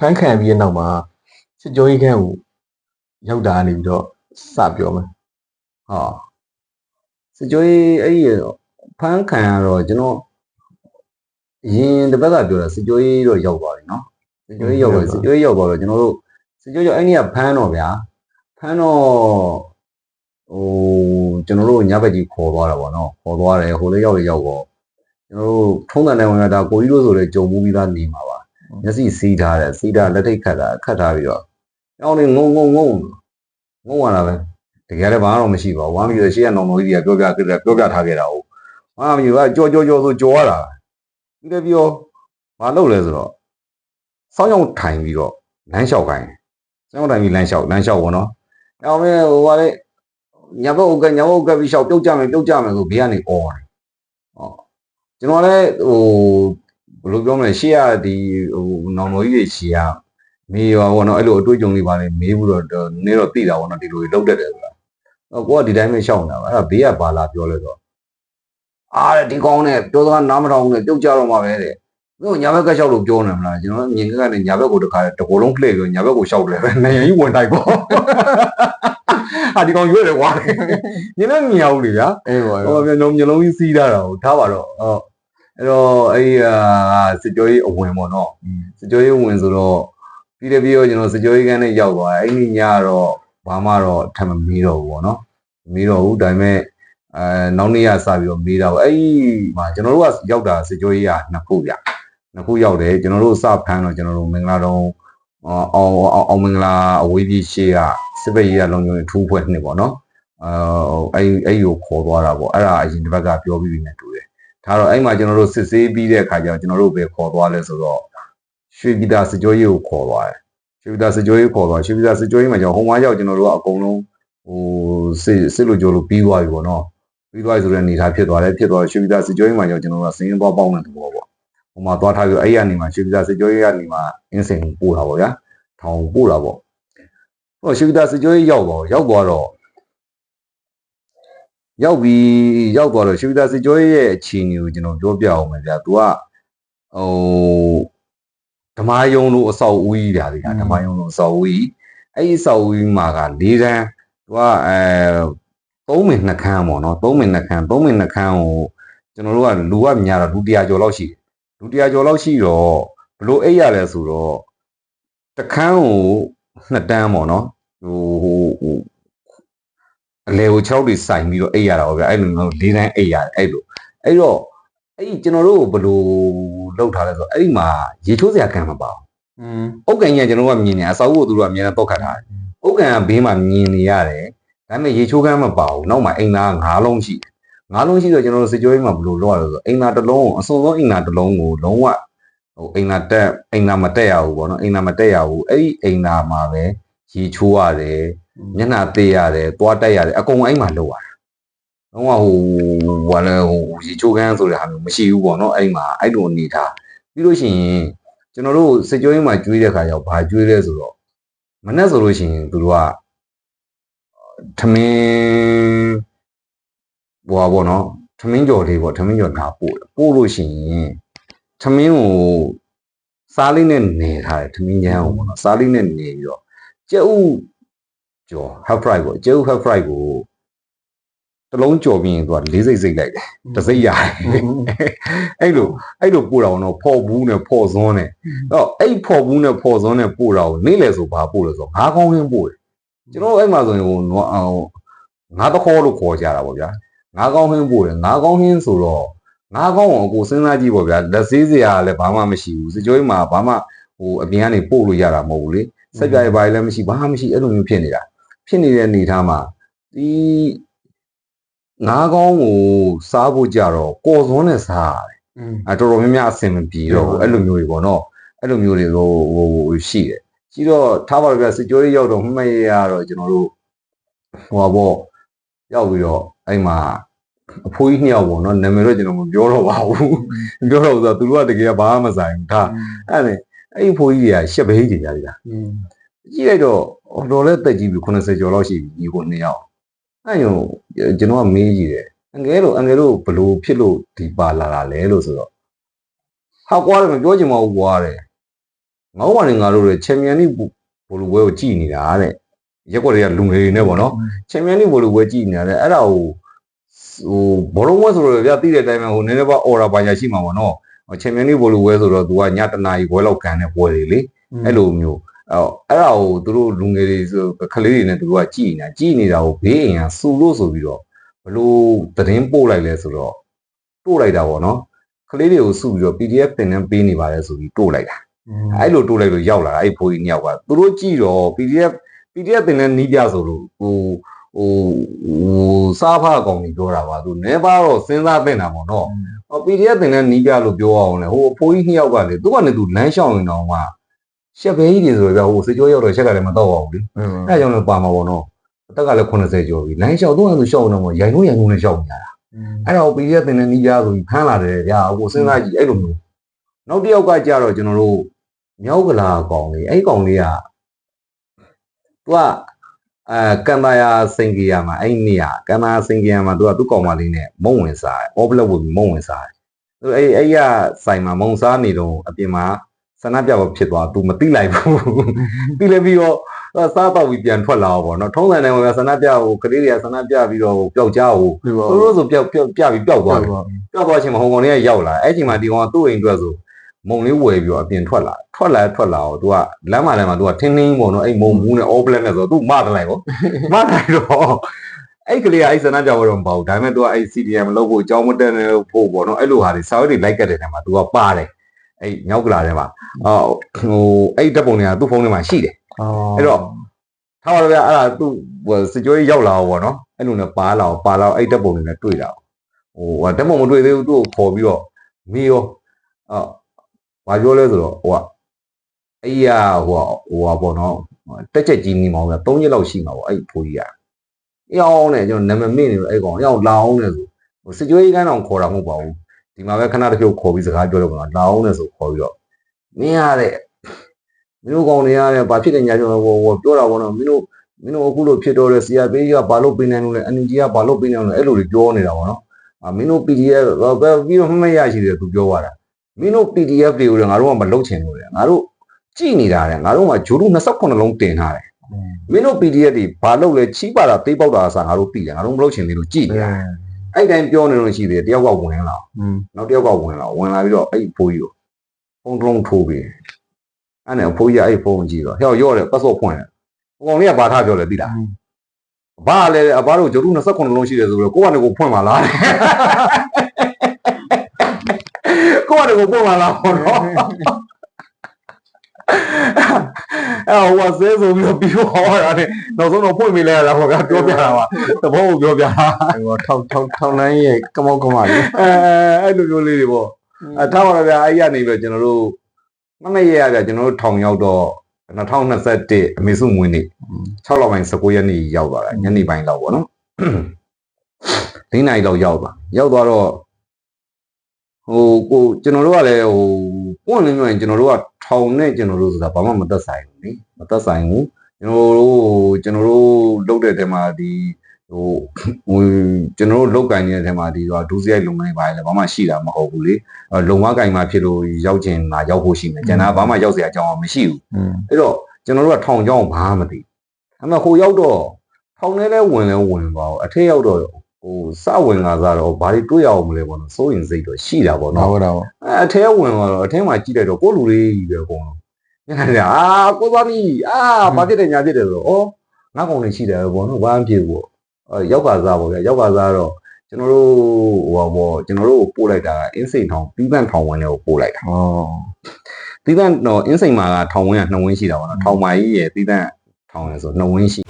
ဖမ်းခံပြီးတဲ့နောက်မှာစစ်ကြောရေးခန်းကိုရောက်တာကနေပြီးတော့စပြောမယ်ဟောစကြွေးအဲ့ဒီဖမ်းခံရတော့ကျွန်တော်အရင်တစ်ပတ်ကပြောတာစကြွေးတော့ရောက်သွားပြီနော်စကြွေးရောက်သွားပြီစကြွေးရောက်သွားတော့ကျွန်တော်တို့စကြွေးရောက်အဲ့ဒီကဖမ်းတော့ဗျာဖမ်းတော့ဟိုကျွန်တော်တို့ညဘက်ကြီးခေါ်သွားတာပေါ့နော်ခေါ်သွားတယ်ဟိုလေးရောက်လေရောက်တော့ကျွန်တော်တို့ထုံးတယ်နဲ့ဝင်ရတာကိုကြီးတို့ဆိုလေကြုံမှုပြီးသားနေမှာပါ မျက်စိစီးထားတယ်စီးထားလက်ထိတ်ခတ်တာခတ်ထားပြီးတော့အောင်းနေငုံငုံငုံငုံရတာပဲတကယ်လည်းဘာမှတော့မရှိပါဘူး။ဝမ်းပြီးတော့ရှေ့ကနောင်တော်ကြီးတွေကပြောပြခဲ့တယ်ပြောပြထားခဲ့တာဟုတ်။ဝမ်းပြီးတော့ကြောကြောကြောဆိုကြောရတာ။ပြီးလည်းပြီးတော့မလုပ်လဲဆိုတော့စောင်းရောက်ထိုင်ပြီးတော့လမ်းလျှောက်ခိုင်း။စောင်းရောက်ထိုင်ပြီးလမ်းလျှောက်လမ်းလျှောက်ပေါ့နော်။နောက်မဲ့ဟိုကလေညာဘက်ဥကညာဘက်ဥကပြီးလျှောက်ပြုတ်ကြမယ်ပြုတ်ကြမယ်ဆိုဘေးကနေအော်တယ်။ဟောကျွန်တော်လည်းဟို ဘယ်လိုပြောမလဲရှေ့ကဒီဟိုနောင်တော်ကြီးတွေရှေ့ကမေးရောပေါ့နော်အဲ့လိုအတွေ့အကြုံလေးပါလေမေးပြီးတော့နည်းတော့သိတာပေါ့နော်ဒီလိုလောက်တတ်တယ်ဆိုတာတော့ကိုကဒီတိုင်းပဲရှောက်နေတာပါအဲ့ဒါဘေးကဘာလာပြောလဲဆိုတော့အားတဲ့ဒီကောင်းနဲ့ပြောသားနားမထောင်ဘူးနဲ့ပြုတ်ကြတော့မှာပဲတဲ့သူညာဘက်ကရှောက်လို့ပြောနေမလားကျွန်တော်မြင်ကကနေညာဘက်ကိုတခါတကိုယ်လုံးလှည့်ပြီးညာဘက်ကိုရှောက်တယ်ပဲနေရင်ကြီးဝင်တိုက်ပေါ့ဟာဒီကောင်ရွေ့တယ်ကွာညနေမြင်အောင်လေဗျာအေးပါဟောပြန်လုံးမျိုးလုံးကြီးစီးထားတာကိုထားပါတော့ဟုတ် အဲ့တော့အဲ့ဒီဟာစစ်ကြောရေးအဝင်ပေါ့နော်စကြွေးဝင်ဆိုတော့ပြီးတယ်ပြီးတော့ကျွန်တော်စကြွေးကန်းနဲ့ရောက်သွားတယ်အဲ့ဒီညတော့ဘာမှတော့ထပ်မမေးတော့ဘူးပေါ့နော်မမေးတော့ဘူးဒါပေမဲ့အဲနောက်နေ့ကစပြီးတော့မေးတာပေါ့အဲ့ဒီမှာကျွန်တော်တို့ကရောက်တာစကြွေးကနှစ်ခုဗျနှစ်ခုရောက်တယ်ကျွန်တော်တို့စဖမ်းတော့ကျွန်တော်တို့မင်္ဂလာတော့အောင်အောင်အောင်မင်္ဂလာအဝေးပြေးရှေ့ကစစ်ဘက်ရေးကလုံခြုံရေးထူးဖွဲ့နှစ်ပေါ့နော်အဲအဲ့အဲ့ကိုခေါ်သွားတာပေါ့အဲ့ဒါအရင်တစ်ဘက်ကပြောပြီးပြီနဲ့တူတယ် ဒါတော့အဲ့မှာကျွန်တော်တို့စစ်ဆေးပြီးတဲ့အခါကျတော့ကျွန်တော်တို့ပဲခေါ်သွားလဲဆိုတော့ရွှေပြည်သာစကြွေးကိုခေါ်သွားတယ်ရွှေပြည်သာစကြွေးကိုခေါ်သွားရွှေပြည်သာစကြွေးမှာကျွန်တော်ဟိုမှာရောက်ကျွန်တော်တို့ကအကုန်လုံးဟိုစစ်စစ်လို့ကြောလို့ပြီးသွားပြီပေါ့နော်ပြီးသွားပြီဆိုတဲ့အနေထားဖြစ်သွားတယ်ဖြစ်သွားရွှေပြည်သာစကြွေးမှာကျွန်တော်တို့ကစင်းသွားပေါင်းတဲ့သဘောပေါ့ဟိုမှာသွားထားပြီးအဲ့ရနေမှာရွှေပြည်သာစကြွေးကနေမှာအင်းစိန်ပို့တာပေါ့ဗျာထောင်ပို့တာပေါ့ဟိုရွှေပြည်သာစကြွေးရောက်တော့ရောက်သွားတော့ ရောက်ပြီးရောက်သွားတော့ရွှေပြည်သာစကြွေးရဲ့အခြေအနေကိုကျွန်တော်ပြောပြအောင်မယ်ဗျာသူကဟိုဓမ္မယုံလို့အဆောက်အဦကြီးဓာတ်ဓမ္မယုံလို့အဆောက်အဦကြီးအဲ့ဒီအဆောက်အဦကြီးမှာက၄တန်းသူကအဲ3မိနစ်နှစ်ခန်းပေါ့နော်3မိနစ်နှစ်ခန်း3မိနစ်နှစ်ခန်းကိုကျွန်တော်တို့ကလူကများတော့လူ100ကျော်လောက်ရှိတယ်လူ100ကျော်လောက်ရှိတော့ဘလို့အိတ်ရလဲဆိုတော့တစ်ခန်းကိုနှစ်တန်းပေါ့နော်ဟိုဟိုဟို အလေကို6တွေစိုင်ပြီးတော့အိတ်ရတာပေါ့ဗျာအဲ့လိုမျိုး၄တန်းအိတ်ရတယ်အဲ့လိုအဲ့တော့အဲ့ဒီကျွန်တော်တို့ဘလို့လောက်ထားလဲဆိုတော့အဲ့ဒီမှာရေချိုးစရာခံမပါဘူးอืมအုတ်ကန်ကြီးကကျွန်တော်တို့ကမြင်နေအစာအုပ်ကိုသူတို့ကအမြဲတမ်းပောက်ခတ်ထားတယ်။အုတ်ကန်ကဘေးမှာမြင်နေရတယ်။ဒါပေမဲ့ရေချိုးကမ်းမပါဘူး။နောက်မှာအိမ်သား၅လုံးရှိတယ်။၅လုံးရှိတော့ကျွန်တော်တို့စစ်ကြောရေးမှာဘယ်လိုလုပ်ရလဲဆိုတော့အိမ်သားတစ်လုံးကိုအစုံဆုံးအိမ်သားတစ်လုံးကိုလုံးဝဟိုအိမ်သားတက်အိမ်သားမတက်ရဘူးပေါ့နော်။အိမ်သားမတက်ရဘူး။အဲ့ဒီအိမ်သားမှာပဲ ရေချိုးရတယ်။မျက်နှာသေးရတယ်။သွားတက်ရတယ်။အကုန်အိမ်မှာလုပ်ရတယ်။လုံးဝဟိုဘာလဲဟိုရေချိုးကမ်းဆိုတဲ့ဟာမျိုးမရှိဘူးပေါ့နော်။အဲ့မှာအဲ့လိုအနေထားပြီးလို့ရှိရင်ကျွန်တော်တို့စစ်ကြောရေးမှာကျွေးတဲ့ခါကျတော့ဘာကျွေးလဲဆိုတော့မနဲ့ဆိုလို့ရှိရင်သူတို့ကထမင်းဟွာပေါ့နော်ထမင်းကြော်လေးပေါ့ထမင်းကြော်ဓာပို့တယ်ပို့လို့ရှိရင်ထမင်းကိုစားလေးနဲ့နေထားတယ်ထမင်းချမ်းကိုပေါ့နော်စားလေးနဲ့နေပြီးတော့ ကျဲဥကြော် half fry ပေါ့ကျဲဥ half fry ကိုတစ်လုံးကြော်ပြီးရင်သူကလေးစိတ်စိတ်လိုက်တယ်တစ်စိတ်ရတယ်အဲ့လိုအဲ့လိုပို့တာကတော့ဖော်ဘူးနဲ့ဖော်စွန်းနဲ့တော့အဲ့ဖော်ဘူးနဲ့ဖော်စွန်းနဲ့ပို့တာကိုနေ့လေဆိုဘာပို့လဲဆိုတော့ငါးကောင်းခင်းပို့တယ်ကျွန်တော်အဲ့မှာဆိုရင်ဟိုနွားဟိုငါးတခေါ်လို့ခေါ်ကြတာပေါ့ဗျာငါးကောင်းခင်းပို့တယ်ငါးကောင်းခင်းဆိုတော့ငါးကောင်းကိုအကိုစဉ်းစားကြည့်ပေါ့ဗျာလက်သေးစရာလည်းဘာမှမရှိဘူးစကြွေးမှာဘာမှဟိုအပြင်ကနေပို့လို့ရတာမဟုတ်ဘူးလေ စက်ပြိုင်ပိုင်းလည်းမရှိဘာမှမရှိအဲ့လိုမျိုးဖြစ်နေတာဖြစ်နေတဲ့အနေထားမှာဒီငါးကောင်းကိုစားဖို့ကြတော့ကော်စွန်းနဲ့စားရတယ်อืมအဲတော်တော်များများအဆင်မပြေတော့ဘူးအဲ့လိုမျိုးတွေပေါ့နော်အဲ့လိုမျိုးတွေဟိုဟိုရှိတယ်ရှိတော့ထားပါတော့ဗျာစစ်ကြောရေးရောက်တော့မှတ်ရရတော့ကျွန်တော်တို့ဟိုပါပေါ့ရောက်ပြီးတော့အဲ့မှာအဖိုးကြီးနှစ်ယောက်ပေါ့နော်နာမည်တော့ကျွန်တော်မပြောတော့ပါဘူးမပြောတော့ဘူးဆိုတော့သူတို့ကတကယ်ဘာမှမဆိုင်ဘူးဒါအဲ့ဒါ အဲ့ဒီအဖိုးကြီးတွေကရှက်ဘဟိကြီးကြတယ်ဗျာอืมကြည့်လိုက်တော့ဟိုတော်လဲတက်ကြည့်ပြီး80ကျော်လောက်ရှိပြီဒီကိုနှစ်ယောက်အဲ့ညိုကျွန်တော်ကမေးကြည့်တယ်အငယ်တို့အငယ်တို့ဘလို့ဖြစ်လို့ဒီပါလာတာလဲလို့ဆိုတော့ဟာကွာတယ်မပြောချင်ပါဘူးကွာတဲ့ငေါ့ပါနေငါတို့လည်းချန်ပီယံလိဘိုလိုပွဲကိုကြည်နေတာတဲ့ရက်ကွက်တွေကလူငယ်တွေနဲ့ပေါ့နော်ချန်ပီယံလိဘိုလိုပွဲကြည်နေတာတဲ့အဲ့ဒါကိုဟိုဘောလုံးပွဲဆိုတော့ဗျာသိတဲ့အတိုင်းပဲဟိုနည်းနည်းပါအော်ရာပါညာရှိမှာပေါ့နော် ချန်ပီယံလိဘိုလိုပွဲဆိုတော့ तू ကညတနာကြီးပွဲလောက်ကန်တဲ့ပွဲတွေလေအဲ့လိုမျိုးအဲ့အဲ့ဒါကိုသူတို့လူငယ်တွေဆိုကလေးတွေနဲ့သူတို့ကကြည်နေတာကြည်နေတာကိုဘေးအိမ်ကစူလို့ဆိုပြီးတော့ဘလို့သတင်းပို့လိုက်လဲဆိုတော့ပို့လိုက်တာပေါ့နော်ကလေးတွေကိုစုပြီးတော့ PDF သင်တန်းပေးနေပါတယ်ဆိုပြီးပို့လိုက်တာအဲ့လိုတိုးလိုက်လို့ရောက်လာတာအဲ့ဖိုးကြီးနှစ်ယောက်ကသူတို့ကြည်တော့ PDF PDF သင်တန်းနီးပြဆိုလို့ဟို ဟိုဟိုစားဖအကောင်ကြီးပြောတာပါသူနေပါတော့စဉ်းစားသင့်တာပေါ့နော်ဟော PDF သင်တဲ့နီးပြလို့ပြောအောင်လေဟိုအဖိုးကြီးနှစ်ယောက်ကလေသူကလည်းသူလမ်းလျှောက်ရင်တော့မှရှက်ဘဲကြီးတွေဆိုတော့ဗျဟိုစကြောရောက်တော့ရှက်ကလည်းမတော့ပါဘူးလေအဲဒါကြောင့်လည်းပါမှာပေါ့နော်အသက်ကလည်း80ကျော်ပြီလမ်းလျှောက်သူကသူလျှောက်နေတော့ရိုင်လို့ရိုင်လို့လည်းလျှောက်နေရတာအဲ့ဒါကို PDF သင်တဲ့နီးပြဆိုပြီးဖမ်းလာတယ်ဗျဟိုစဉ်းစားကြည့်အဲ့လိုမျိုးနောက်တစ်ယောက်ကကြတော့ကျွန်တော်တို့မြောက်ကလာကောင်လေးအဲ့ကောင်လေးကသူက အဲကမ်ဘာယာစင်ကီယာမှာအဲ့နေရကမ်ဘာယာစင်ကီယာမှာသူကသူ့ကောင်မလေးနဲ့မုံဝင်စားတယ်အော်ဘလက်ဝင်ပြီးမုံဝင်စားတယ်သူအဲ့အဲ့ရဆိုင်မှာမုံစားနေတော့အပြင်မှာဆန္ဒပြပွဲဖြစ်သွားသူမသိလိုက်ဘူးသိလည်းပြီးတော့အဲစားတော့ပြီးပြန်ထွက်လာတော့ဗောနော်ထုံးစံတိုင်းမှာဆန္ဒပြဟိုကလေးတွေကဆန္ဒပြပြီးတော့ပျောက်ကြားဟိုဒီပါသူတို့ဆိုပျောက်ပျောက်ပြပြီးပျောက်သွားတယ်ပျောက်သွားချင်းမှာဟိုကောင်လေးကရောက်လာအဲ့ချိန်မှာဒီကောင်ကသူ့အိမ်အတွက်ဆို မုံလေးဝယ်ပြီးတော့အပြင်ထွက်လာထွက်လာထွက်လာတော့သူကလမ်းမှာလမ်းမှာသူကထင်းထင်းပေါ့နော်အဲ့မုံဘူးနဲ့ all black နဲ့ဆိုတော့သူမတယ်လိုက်ဗောမတယ်တော့အဲ့ကလေးကအဲ့ဆန္ဒပြပွဲတော့မပေါ့ဒါပေမဲ့ तू ကအဲ့ CDM လုပ်ဖို့အကြောင်းမတက်နေဖို့ပေါ့နော်အဲ့လိုဟာတွေစာရွက်တွေလိုက်ကတ်တဲ့နေရာမှာ तू ကပါတယ်အဲ့မြောက်ကလာထဲမှာအော်ဟိုအဲ့ဓာတ်ပုံတွေကသူ့ဖုန်းထဲမှာရှိတယ်အဲ့တော့ထားပါတော့ဗျာအဲ့ဒါသူ့ဟိုစကြွေးရောက်လာတော့ပေါ့နော်အဲ့လိုနဲ့ပါလာတော့ပါလာတော့အဲ့ဓာတ်ပုံတွေနဲ့တွေ့တာဟိုဟာဓာတ်ပုံမတွေ့သေးဘူးသူ့ကိုခေါ်ပြီးတော့မေးရောအော် ဘာပြောလဲဆိုတော့ဟိုကအဲ့ရဟိုဟိုဟာပေါ့နော်တက်ချက်ကြီးနေမှာဗျာ၃ရက်လောက်ရှိမှာပေါ့အဲ့ဖိုးကြီးကအယောင်းနဲ့ကျွန်တော်နာမည်မေ့နေလို့အဲ့ကောင်အယောင်းလာအောင်နဲ့ဆိုဟိုစကြွေးကန်းအောင်ခေါ်တာမဟုတ်ပါဘူးဒီမှာပဲခဏတစ်ဖြုတ်ခေါ်ပြီးစကားပြောတော့ကတော့လာအောင်နဲ့ဆိုခေါ်ပြီးတော့မင်းရတဲ့မင်းတို့ကောင်တွေရတဲ့ဘာဖြစ်နေညာကျွန်တော်ဟိုဟိုပြောတာပေါ့နော်မင်းတို့မင်းတို့အခုလို့ဖြစ်တော့တဲ့ CRP ကဘာလို့ပေးနိုင်လို့လဲ NG ကဘာလို့ပေးနိုင်လို့လဲအဲ့လိုတွေပြောနေတာပေါ့နော်အာမင်းတို့ PDF ပဲပြီးတော့မှတ်ရရှိတယ်သူပြောသွားတာ မင်းတို့ PDF တွေကိုလည်းငါတို့ကမလုပ်ချင်လို့လေငါတို့ကြည်နေတာလေငါတို့ကဂျိုးတို့28လုံးတင်ထားတယ်မင်းတို့ PDF တွေဘာလုပ်လဲချီးပါတာသေးပေါက်တာအစားငါတို့သိတယ်ငါတို့မလုပ်ချင်သေးလို့ကြည်နေတာအဲ့တိုင်းပြောနေလို့ရှိသေးတယ်တယောက်ကဝင်လာနောက်တယောက်ကဝင်လာဝင်လာပြီးတော့အဲ့ဖိုးကြီးကိုဖုန်းတစ်လုံးထိုးပြီးအဲ့နဲ့ဖိုးကြီးကအဲ့ဖုန်းကိုကြည့်တော့ဟဲ့ရော့တယ်ပတ်စော့ဖွင့်တယ်ဟိုကောင်လေးကဘာထားပြောလဲသိလားဘာလဲအဘတို့ဂျိုရု29လုံးရှိတယ်ဆိုတော့ကိုကနေကိုဖွင့်ပါလား ကိုကနေကိုဖွင့်ပါလားဟောတော့အဲ့ဟိုကဆဲဆိုပြီးတော့ပြီးတော့ဟောတာနဲ့နောက်ဆုံးတော့ဖွင့်မိလဲရတာဟောကပြောပြတာပါသဘောကိုပြောပြတာဟိုထောက်ထောက်ထောက်နိုင်ရဲ့ကမောက်ကမလေးအဲအဲ့လိုမျိုးလေးတွေပေါ့အဲထားပါတော့ဗျာအဲ့ရနေပြီးတော့ကျွန်တော်တို့မမရရဗျာကျွန်တော်တို့ထောင်ရောက်တော့2021အမေစုမွေးနေ့6လပိုင်း19ရက်နေ့ရောက်သွားတာညနေပိုင်းလောက်ပေါ့နော်၄နာရီလောက်ရောက်သွားရောက်သွားတော့ ဟိုကိုကျွန်တော်တို့ကလည်းဟိုပွင့်လင်းပြောရင်ကျွန်တော်တို့ကထောင်နဲ့ကျွန်တော်တို့ဆိုတာဘာမှမသက်ဆိုင်ဘူးလေမသက်ဆိုင်ဘူးကျွန်တော်တို့ကျွန်တော်တို့လုပ်တဲ့တဲမှာဒီဟိုဟိုကျွန်တော်တို့လောက်ကင်နေတဲ့ထဲမှာဒီတော့ဒူးစရိုက်လုံငန်းပါလေဘာမှရှိတာမဟုတ်ဘူးလေလုံဝါကင်မှာဖြစ်လို့ရောက်ချင်မှာရောက်ဖို့ရှိမယ်ကျန်တာဘာမှရောက်စရာအကြောင်းမရှိဘူးအဲ့တော့ကျွန်တော်တို့ကထောင်ကြောင်းဘာမှမသိအမှဟိုရောက်တော့ထောင်ထဲလဲဝင်လဲဝင်ပါဘူးအထက်ရောက်တော့ ဟိုစဝင်လာစားတော့ဘာတွေတွေ့ရအောင်မလဲပေါ့နော်စိုးရင်စိတ်တော့ရှိတာပေါ့တော့နော်တော့အဲအထဲဝင်သွားတော့အထဲမှာကြည့်လိုက်တော့ကိုယ့်လူလေးကြီးပဲအကုန်လုံးညနေအာကိုသွားပြီအာဘာဖြစ်တယ်ညာဖြစ်တယ်ဆိုတော့ဩငါကောင်လေးရှိတယ်ပေါ့နော်ဘာမှဖြစ်ဘူးပေါ့အဲရောက်ကစားပေါ့ဗျာရောက်ကစားတော့ကျွန်တော်တို့ဟိုပါပေါ့ကျွန်တော်တို့ပို့လိုက်တာကအင်းစိန်ထောင်ပြီးပန့်ထောင်ဝင်လေးကိုပို့လိုက်တာဩပြီးပန့်တော့အင်းစိန်မှာကထောင်ဝင်က2ဝင်းရှိတာပေါ့နော်ထောင်မာကြီးရဲ့ပြီးပန့်ထောင်ရယ်ဆို2ဝင်းရှိ